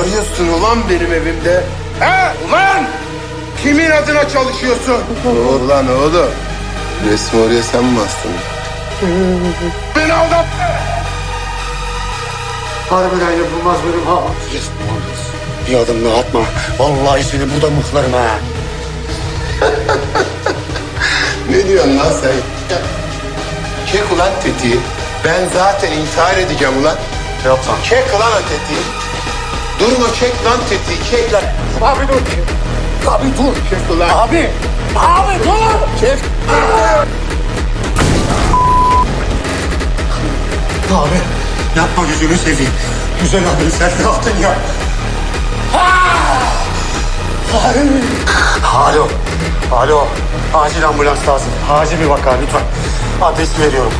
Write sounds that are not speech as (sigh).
arıyorsun ulan benim evimde? He ulan? Kimin adına çalışıyorsun? Ulan oğlum. Resmi oraya sen mi bastın? Beni aldattı. Harbiden yapılmaz benim ha. Bir adım daha atma. Vallahi seni burada mıhlarım ha. (laughs) Ne diyorsun lan sen? Çek ulan tetiği. Ben zaten intihar edeceğim ulan. Yapma. Çek ulan o tetiği. Durma çek lan tetiği çek lan. Abi dur. Abi dur. Çek ulan. Abi. Abi dur. Çek. Abi yapma yüzünü seveyim. Güzel abi sen ne yaptın ya? Alo. Alo. Acil ambulans lazım. Acil bir vaka lütfen. Adresi veriyorum.